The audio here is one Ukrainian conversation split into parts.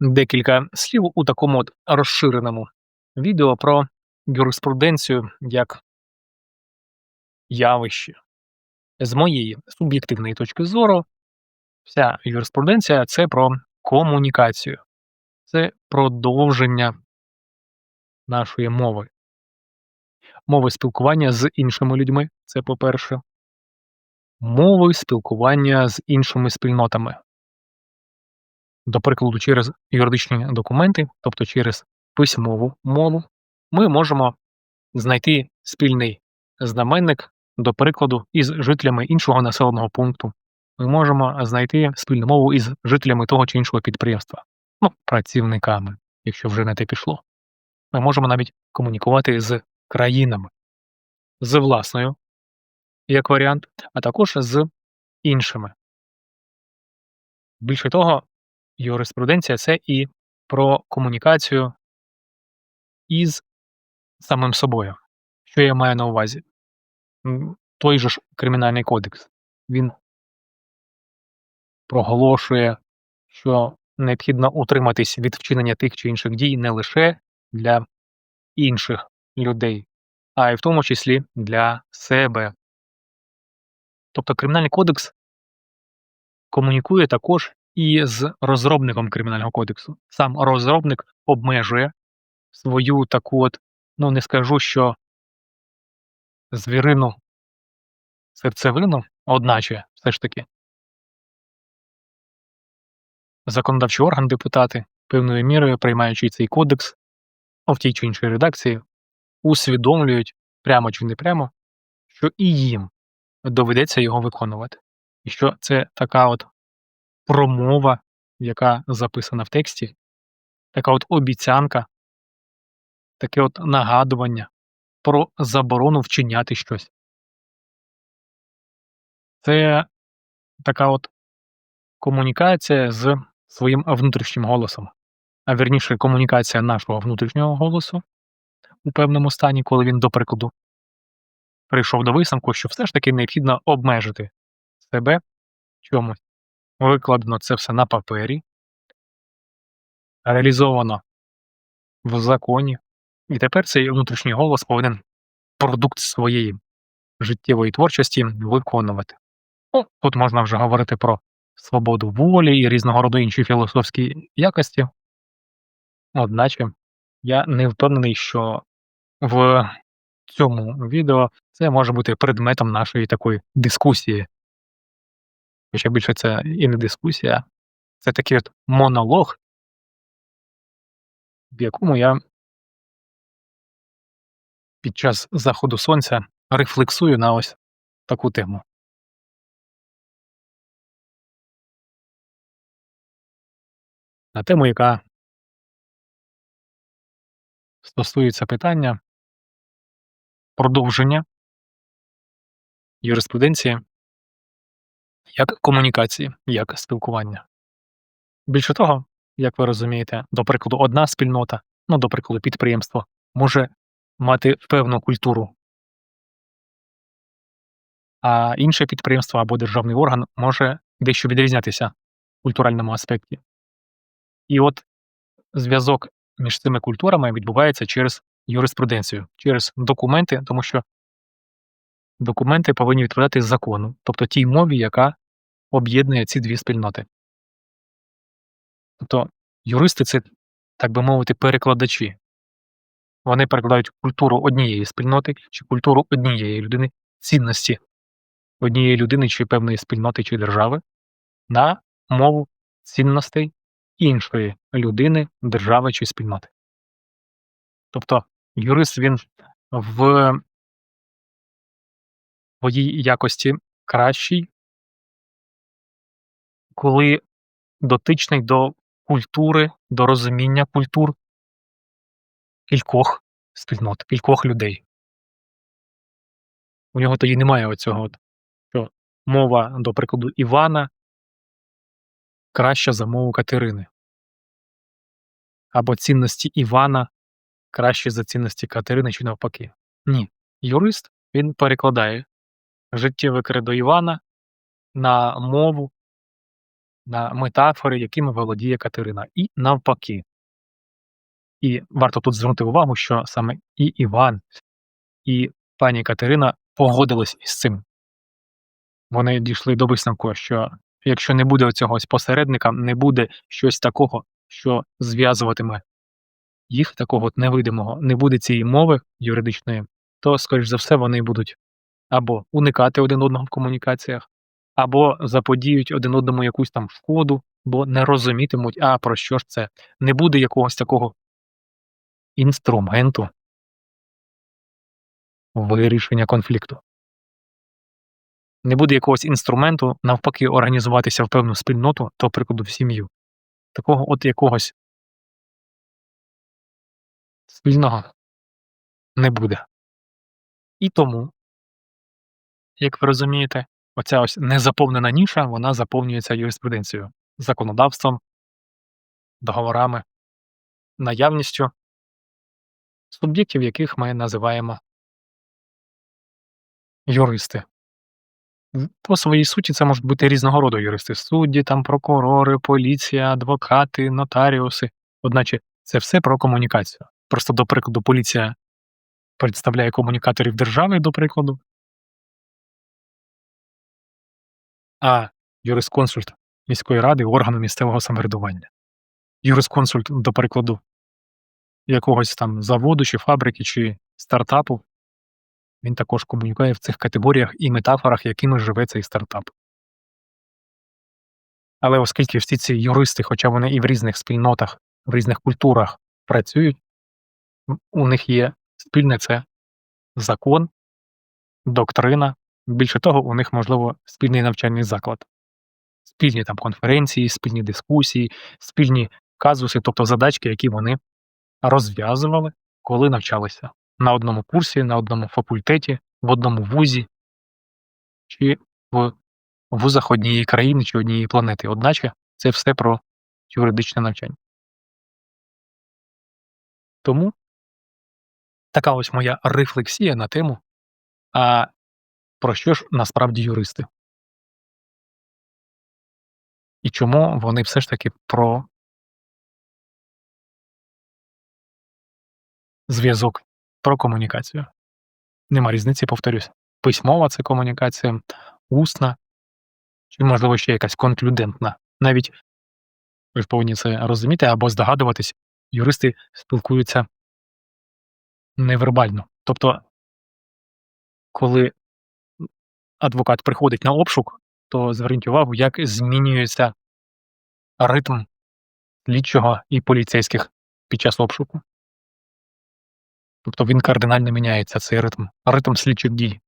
декілька слів у такому от розширеному відео про юриспруденцію як явище. З моєї суб'єктивної точки зору, вся юриспруденція це про комунікацію, це продовження нашої мови. Мови спілкування з іншими людьми це по-перше. Мови спілкування з іншими спільнотами. До прикладу, через юридичні документи, тобто через письмову мову, ми можемо знайти спільний знаменник, до прикладу, із жителями іншого населеного пункту. Ми можемо знайти спільну мову із жителями того чи іншого підприємства, ну, працівниками, якщо вже на те пішло. Ми можемо навіть комунікувати з країнами, з власною, як варіант, а також з іншими. Більше того, юриспруденція це і про комунікацію із самим собою. Що я маю на увазі? Той же ж Кримінальний кодекс. Він проголошує, що необхідно утриматись від вчинення тих чи інших дій не лише для інших людей, а й в тому числі для себе. Тобто Кримінальний кодекс комунікує також і з розробником Кримінального кодексу. Сам розробник обмежує свою таку от, ну не скажу, що звірину серцевину, одначе все ж таки. Законодавчий орган, депутати, певною мірою, приймаючи цей кодекс, ну, в тій чи іншій редакції, усвідомлюють прямо чи не прямо, що і їм доведеться його виконувати. І що це така от промова, яка записана в тексті, така от обіцянка, таке от нагадування про заборону вчиняти щось. Це така от комунікація з своїм внутрішнім голосом, а вірніше комунікація нашого внутрішнього голосу у певному стані, коли він, до прикладу, прийшов до висновку, що все ж таки необхідно обмежити себе чомусь. Викладено це все на папері, реалізовано в законі, і тепер цей внутрішній голос повинен продукт своєї життєвої творчості виконувати. Ну, тут можна вже говорити про свободу волі і різного роду інші філософські якості. Одначе я не впевнений, що в цьому відео це може бути предметом нашої такої дискусії. Хоча більше це і не дискусія, це такий от монолог, в якому я під час заходу сонця рефлексую на ось таку тему. На тему, яка стосується питання продовження юриспруденції як комунікації, як спілкування. Більше того, як ви розумієте, до прикладу, одна спільнота, ну, до прикладу, підприємство, може мати певну культуру, а інше підприємство або державний орган може дещо відрізнятися в культуральному аспекті. І от зв'язок між цими культурами відбувається через юриспруденцію, через документи, тому що документи повинні відповідати закону, тобто тій мові, яка об'єднує ці дві спільноти. Тобто юристи це, так би мовити, перекладачі. Вони перекладають культуру однієї спільноти чи культуру однієї людини, цінності однієї людини чи певної спільноти чи держави на мову цінностей іншої людини, держави чи спільноти. Тобто юрист він в своїй якості кращий, коли дотичний до культури, до розуміння культур кількох спільнот, кількох людей. У нього тоді немає оцього, що мова, до прикладу, Івана краща за мову Катерини. Або цінності Івана кращі за цінності Катерини чи навпаки. Ні. Юрист він перекладає життєве кредо Івана на мову на метафори, якими володіє Катерина, і навпаки. І варто тут звернути увагу, що саме і Іван, і пані Катерина погодились із цим. Вони дійшли до висновку, що якщо не буде цього посередника, не буде щось такого, що зв'язуватиме їх, такого от невидимого, не буде цієї мови юридичної, то, скоріш за все, вони будуть або уникати один одного в комунікаціях, або заподіють один одному якусь там шкоду, бо не розумітимуть, а про що ж це. Не буде якогось такого інструменту вирішення конфлікту. Не буде якогось інструменту, навпаки, організуватися в певну спільноту, то прикладу в сім'ю. Такого от якогось спільного не буде. І тому, як ви розумієте, оця ось незаповнена ніша, вона заповнюється юриспруденцією, законодавством, договорами, наявністю суб'єктів, яких ми називаємо юристи. По своїй суті, це можуть бути різного роду юристи: судді, там, прокурори, поліція, адвокати, нотаріуси. Одначе це все про комунікацію. Просто, до прикладу, поліція представляє комунікаторів держави, до прикладу. А юрисконсульт міської ради органу місцевого самоврядування. Юрисконсульт, до прикладу, якогось там заводу, чи фабрики, чи стартапу. Він також комунікує в цих категоріях і метафорах, якими живе цей стартап. Але оскільки всі ці юристи, хоча вони і в різних спільнотах, в різних культурах працюють, у них є спільне це закон, доктрина. Більше того, у них, можливо, спільний навчальний заклад, спільні там конференції, спільні дискусії, спільні казуси, тобто задачки, які вони розв'язували, коли навчалися на одному курсі, на одному факультеті, в одному вузі чи в вузах однієї країни чи однієї планети. Одначе це все про юридичне навчання. Тому така ось моя рефлексія на тему, а про що ж насправді юристи? І чому вони все ж таки про зв'язок, про комунікацію? Нема різниці, повторюсь. Письмова це комунікація, усна, чи, можливо, ще якась конклюдентна. Навіть ви ж повинні це розуміти або здогадуватись, юристи спілкуються невербально. Тобто, коли адвокат приходить на обшук, то зверніть увагу, як змінюється ритм слідчого і поліцейських під час обшуку. Тобто він кардинально міняється цей ритм, ритм слідчих дій.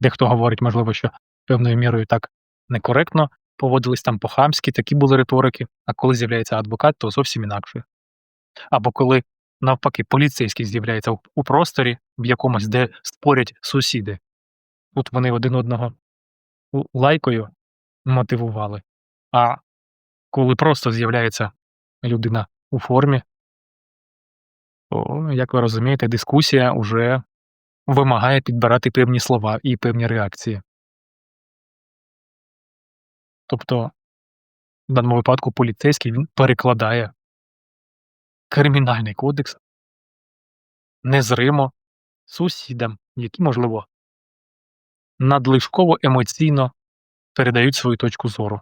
Дехто говорить, можливо, що певною мірою так некоректно поводились там по-хамськи, такі були риторики, а коли з'являється адвокат, то зовсім інакше. Або коли, навпаки, поліцейський з'являється у просторі в якомусь, де спорять сусіди. Тут вони один одного лайкою мотивували. А коли просто з'являється людина у формі, то, як ви розумієте, дискусія вже вимагає підбирати певні слова і певні реакції. Тобто, в даному випадку поліцейський він перекладає кримінальний кодекс незримо сусідам, які, можливо, надлишково емоційно передають свою точку зору.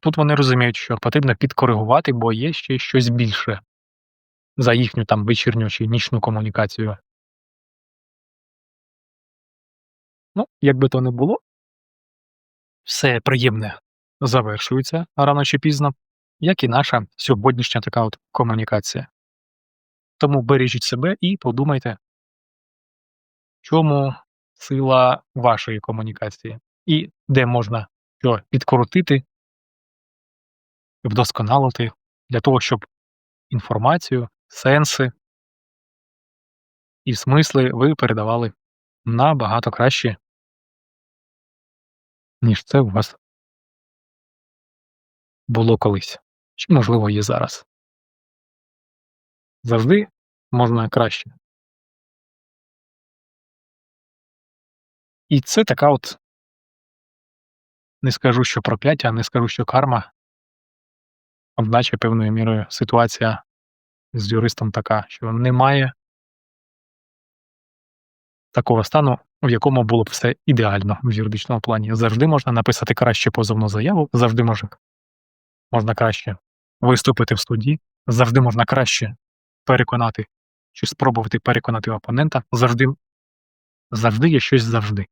Тут вони розуміють, що потрібно підкоригувати, бо є ще щось більше за їхню там вечірню чи нічну комунікацію. Ну, як би то не було, все приємне завершується рано чи пізно, як і наша сьогоднішня така от комунікація. Тому бережіть себе і подумайте, чому сила вашої комунікації, і де можна що підкрутити, вдосконалити для того, щоб інформацію, сенси і смисли ви передавали набагато краще, ніж це у вас було колись, чи, можливо, є зараз. Завжди можна краще. І це така от не скажу, що прокляття, не скажу, що карма. Одначе певною мірою ситуація з юристом така, що немає такого стану, в якому було б все ідеально в юридичному плані. Завжди можна написати краще позовну заяву, завжди може, можна краще виступити в суді, завжди можна краще переконати чи спробувати переконати опонента. Завжди, завжди є щось завжди.